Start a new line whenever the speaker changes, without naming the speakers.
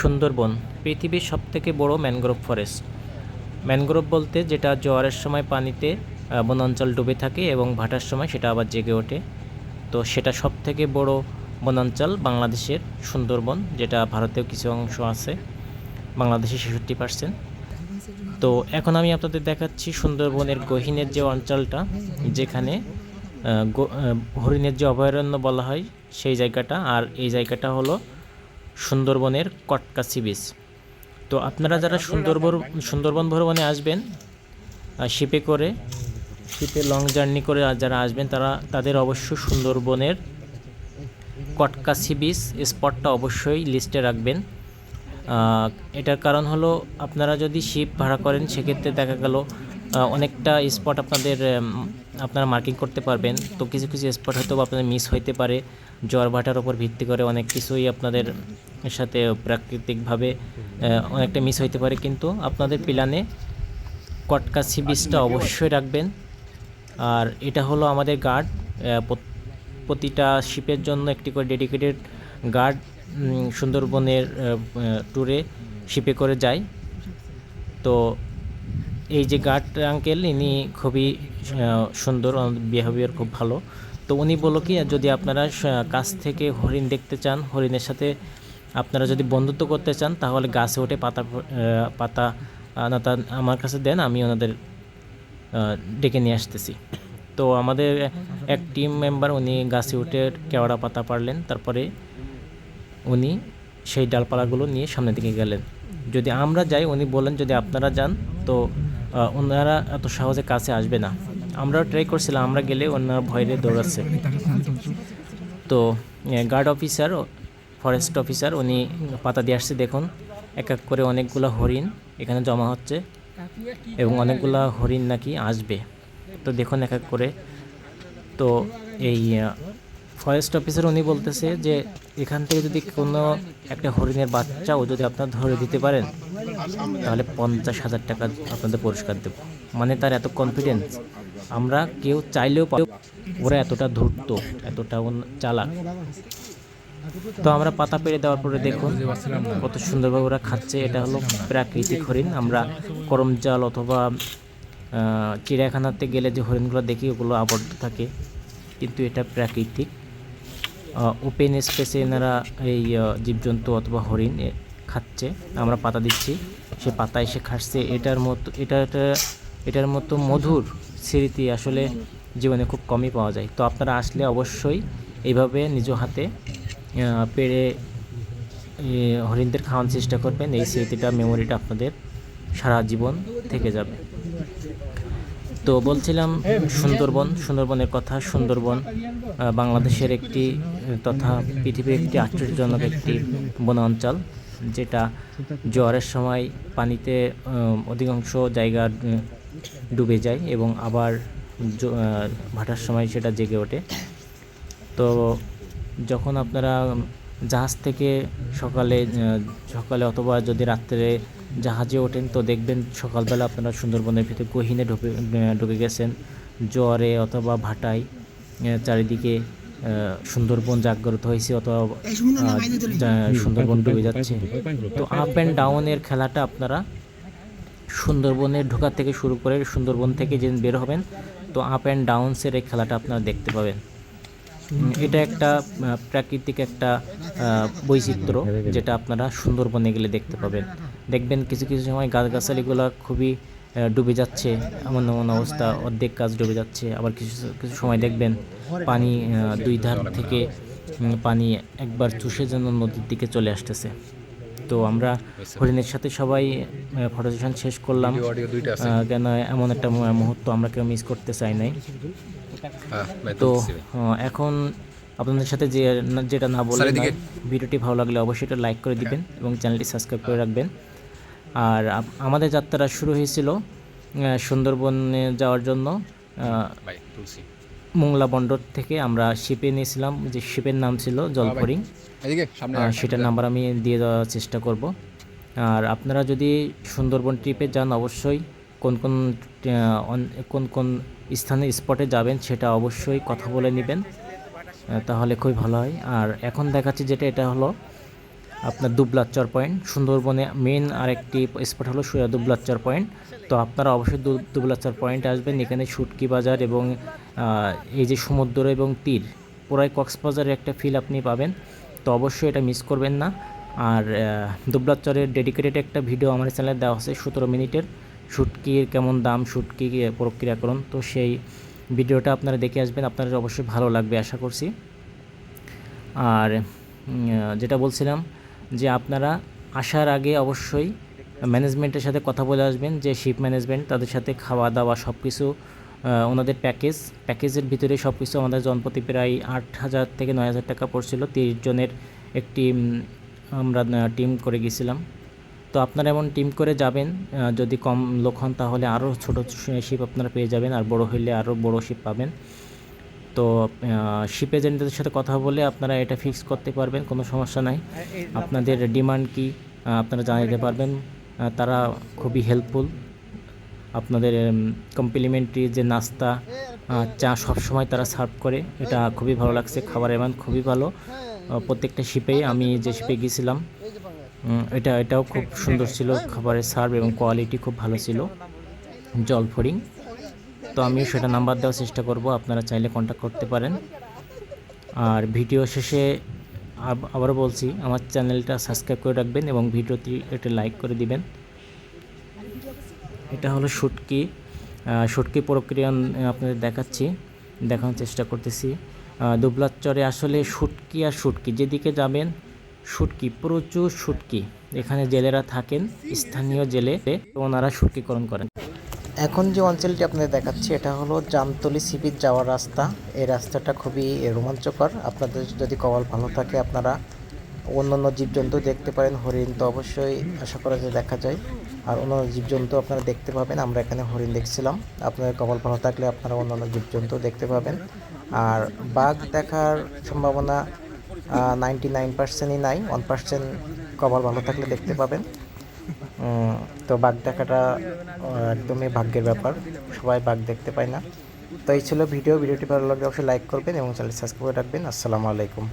সুন্দরবন, পৃথিবীর সবথেকে বড় ম্যানগ্রোভ ফরেস্ট। ম্যানগ্রোভ বলতে যেটা জোয়ারের সময় পানিতে বনাঞ্চল ডুবে থাকে এবং ভাটার সময় সেটা আবার জেগে ওঠে। তো সেটা সবথেকে বড় বনাঞ্চল বাংলাদেশের সুন্দরবন, যেটা ভারতেও কিছু অংশ আছে। বাংলাদেশে ছেষট্টি পার্সেন্ট তো এখন আমি আপনাদের দেখাচ্ছি সুন্দরবনের গহীনের যে অঞ্চলটা, যেখানে হরিণের যে অভয়ারণ্য বলা হয় সেই জায়গাটা। আর এই জায়গাটা হলো সুন্দরবনের কটকাছি বিচ তো আপনারা যারা সুন্দরবন সুন্দরবন ভ্রমণে আসবেন শিপে করে শিপে লং জার্নি করে যারা আসবেন, তারা, তাদের অবশ্য সুন্দরবনের কটকাছি বিচ স্পটটা অবশ্যই লিস্টে রাখবেন। এটার কারণ হলো আপনারা যদি শিপ ভাড়া করেন, সেক্ষেত্রে দেখা গেল অনেকটা স্পট আপনাদের আপনারা মার্কিং করতে পারবেন। তো কিছু কিছু স্পট হয়তো আপনাদের মিস হইতে পারে। জ্বর ভাটার উপর ভিত্তি করে অনেক কিছুই আপনাদের সাথে প্রাকৃতিকভাবে অনেকটা মিস হইতে পারে। কিন্তু আপনাদের প্ল্যানে কটকাছি বীজটা অবশ্যই রাখবেন। আর এটা হলো আমাদের গার্ড প্রতিটা শিপের জন্য একটি করে ডেডিকেটেড গার্ড সুন্দরবনের ট্যুরে শিপে করে যায়। তো এই যে গার্ড আঙ্কেল ইনি খুবই সুন্দর বিহেভিয়ার খুব ভালো। তো উনি বলো কি যদি আপনারা কাছ থেকে হরিণ দেখতে চান হরিণের সাথে আপনারা যদি বন্ধুত্ব করতে চান তাহলে গাছে ওঠে পাতা পাতা আহ, না তা আমার কাছে দেন আমি ওনাদের ডেকে নিয়ে আসতেছি। তো আমাদের এক টিম মেম্বার উনি গাছে উঠে কেওড়া পাতা পারলেন তারপরে উনি সেই ডালপালাগুলো নিয়ে সামনের দিকে গেলেন। যদি আমরা যাই উনি বলেন যদি আপনারা যান তো ওনারা এত সহজে কাছে আসবে না। আমরাও ট্রাই করছিলাম, আমরা গেলে ওনারা ভয়ে দৌড়াচ্ছে। তো গার্ড অফিসার ফরেস্ট অফিসার উনি পাতা দিয়ে আসছে, দেখুন। এক এক করে অনেকগুলো হরিণ এখানে জমা হচ্ছে এবং অনেকগুলা হরিণ নাকি আসবে। তো দেখুন এক এক করে। তো এই ফরেস্ট অফিসার উনি বলতেছে যে, এখান থেকে যদি কোনো একটা হরিণের বাচ্চাও যদি আপনারা ধরে দিতে পারেন, তাহলে পঞ্চাশ হাজার টাকা আপনাদের পুরস্কার দেব। মানে তার এত কনফিডেন্স আমরা কেউ চাইলেও ওরা এতটা ধূর্ত এতটা চালাক। তো আমরা পাতা পেরে দেওয়ার পরে দেখুন কত সুন্দরভাবে ওরা খাচ্ছে। এটা হলো প্রাকৃতিক হরিণ। আমরা করমজাল অথবা চিড়িয়াখানাতে গেলে যে হরিণগুলো দেখি, ওগুলো আবদ্ধ থাকে। কিন্তু এটা প্রাকৃতিক। ওপেন স্পেসে এনারা এই জীবজন্তু অথবা হরিণ খাচ্ছে। আমরা পাতা দিচ্ছি। সে পাতা এসে খাচ্ছে এটার মতো এটা এটা- এটার মতো মধুর স্মৃতি আসলে জীবনে খুব কমই পাওয়া যায়। তো আপনারা আসলে অবশ্যই এইভাবে নিজ হাতে পেড়ে হরিণদের খাওয়ানোর চেষ্টা করবেন। এই স্মৃতিটা মেমোরিটা আপনাদের সারা জীবন থেকে যাবে। তো বলছিলাম সুন্দরবন, সুন্দরবনের কথা, সুন্দরবন বাংলাদেশের একটি, তথা পৃথিবীর একটি আশ্চর্যজনক একটি বন অঞ্চল যেটা জোয়ারের সময় পানিতে অধিকাংশ জায়গা ডুবে যায় এবং আবার ভাটার সময় সেটা জেগে ওঠে। তো যখন আপনারা জাহাজ থেকে সকালে সকালে অথবা যদি রাত্রে জাহাজে ওঠেন তো দেখবেন সকালবেলা আপনারা সুন্দরবনের ভিতরে গহীনে ঢুকে ঢুকে গেছেন। জ্বরে অথবা ভাটায় চারিদিকে সুন্দরবন জাগ্রত হয়েছে অথবা সুন্দরবন ডুবে যাচ্ছে। তো আপ অ্যান্ড ডাউনের খেলাটা আপনারা সুন্দরবনের ঢোকা থেকে শুরু করে সুন্দরবন থেকে যেদিন বের হবেন তো আপ অ্যান্ড ডাউনসের এই খেলাটা আপনারা দেখতে পাবেন। এটা একটা প্রাকৃতিক একটা বৈচিত্র্য যেটা আপনারা সুন্দরবনে গেলে দেখতে পাবেন। দেখবেন কিছু কিছু সময় গাছগাছালিগুলো খুবই ডুবে যাচ্ছে এমন এমন অবস্থা অর্ধেক গাছ ডুবে যাচ্ছে। আবার কিছু কিছু সময় দেখবেন পানি দুই ধার থেকে পানি একবার চুষে যেন নদীর দিকে চলে আসতেছে। তো আমরা হরিণের সাথে সবাই ফটো সেশন শেষ করলাম। কেন এমন একটা মুহূর্ত আমরা কেউ মিস করতে চাই নাই। তো এখন আপনাদের সাথে যে যেটা না
বলে
ভিডিওটি ভালো লাগলে অবশ্যই এটা লাইক করে দিবেন এবং চ্যানেলটি সাবস্ক্রাইব করে রাখবেন। আর আমাদের যাত্রা শুরু হয়েছিল সুন্দরবনে যাওয়ার জন্য মোংলা বন্দর থেকে আমরা শিপে নিয়েছিলাম যে শিপের নাম ছিল জলফরিং সেটার নাম্বার আমি দিয়ে দেওয়ার চেষ্টা করব। আর আপনারা যদি সুন্দরবন ট্রিপে যান অবশ্যই কোন কোন কোন কোন স্থানে স্পটে যাবেন সেটা অবশ্যই কথা বলে নেবেন তাহলে খুবই ভালো হয়। আর এখন দেখাচ্ছি যেটা, এটা হলো আপনার দুবলাচ্চর পয়েন্ট। সুন্দরবনে মেন আরেকটি স্পট হলো দুবলাচ্চর পয়েন্ট। তো আপনারা অবশ্যই দুবলাচ্চর পয়েন্ট আসবেন। এখানে শুটকি বাজার এবং এই যে সমুদ্র এবং তীর, পুরাই কক্সবাজারের একটা ফিল আপনি পাবেন। তো অবশ্যই এটা মিস করবেন না। আর দুবলাচ্চরের ডেডিকেটেড একটা ভিডিও আমার চ্যানেলে দেওয়া আছে, সতেরো মিনিটের। শুটকির কেমন দাম শুটকি প্রক্রিয়াকরণ তো সেই ভিডিওটা আপনারা দেখে আসবেন, আপনাদের অবশ্যই ভালো লাগবে আশা করছি। আর যেটা বলছিলাম যে আপনারা আসার আগে অবশ্যই ম্যানেজমেন্টের সাথে কথা বলে আসবেন, যে শিপ ম্যানেজমেন্ট, তাদের সাথে খাওয়া দাওয়া সব কিছু ওনাদের প্যাকেজ, প্যাকেজের ভিতরে সব কিছু আমাদের জনপ্রতি প্রায় আট হাজার থেকে নয় হাজার টাকা পড়ছিল, তিরিশ জনের একটি আমরা টিম করে গেছিলাম। তো আপনারা এমন টিম করে যাবেন যদি কম লোক হন তাহলে আরও ছোটো শিপ আপনারা পেয়ে যাবেন আর বড় হইলে আরও বড় শিপ পাবেন। তো শিপ এজেন্টদের সাথে কথা বলে আপনারা এটা ফিক্স করতে পারবেন কোনো সমস্যা নাই। আপনাদের ডিমান্ড কি আপনারা জানাতে পারবেন। তারা খুবই হেল্পফুল আপনাদের কমপ্লিমেন্টারি যে নাস্তা চা সবসময় তারা সার্ভ করে এটা খুবই ভালো লাগছে খাবার এমন খুবই ভালো। প্রত্যেকটা শিপেই আমি যে শিপে গিয়েছিলাম এটা, এটাও খুব সুন্দর ছিল। খাবারের সার্ভ এবং কোয়ালিটি খুব ভালো ছিল। জল ফরিং তো আমিও সেটা নাম্বার দেওয়ার চেষ্টা করব। আপনারা চাইলে কন্ট্যাক্ট করতে পারেন। আর ভিডিও শেষে আব- আবারও বলছি, আমার চ্যানেলটা সাবস্ক্রাইব করে রাখবেন এবং ভিডিওটি একটা লাইক করে দিবেন। এটা হলো শুটকি। শুটকি প্রক্রিয়া আপনাদের দেখাচ্ছি, দেখানোর চেষ্টা করতেছি। দুবলার চরে আসলে শুটকি আর শুটকি, যেদিকে যাবেন শুটকি প্রচুর শুটকি এখানে জেলেরা থাকেন, স্থানীয় জেলে ওনারা শুটকিকরণ করেন। এখন যে অঞ্চলটি আপনাদের দেখাচ্ছি, এটা হলো জামতলি সিবির যাওয়ার রাস্তা। এই রাস্তাটা খুবই রোমাঞ্চকর। আপনাদের যদি কপাল ভালো থাকে, আপনারা অন্য অন্য জীবজন্তু দেখতে পারেন। হরিণ তো অবশ্যই আশা করা যায় দেখা যায়। আর অন্য জীবজন্তু আপনারা দেখতে পাবেন। আমরা এখানে হরিণ দেখছিলাম। আপনাদের কপাল ভালো থাকলে আপনারা অন্যান্য জীবজন্তু দেখতে পাবেন। আর বাঘ দেখার সম্ভাবনা নাইনটি নাইন পার্সেন্টই নাই ওয়ান পার্সেন্ট কভার ভালো থাকলে দেখতে পাবেন। তো বাঘ দেখাটা একদমই ভাগ্যের ব্যাপার, সবাই বাঘ দেখতে পায় না। তো এই ছিল ভিডিও, ভিডিওটি ভালো লাগলে অবশ্যই লাইক করবেন এবং চ্যানেল সাবস্ক্রাইব করে রাখবেন। আসসালামু আলাইকুম।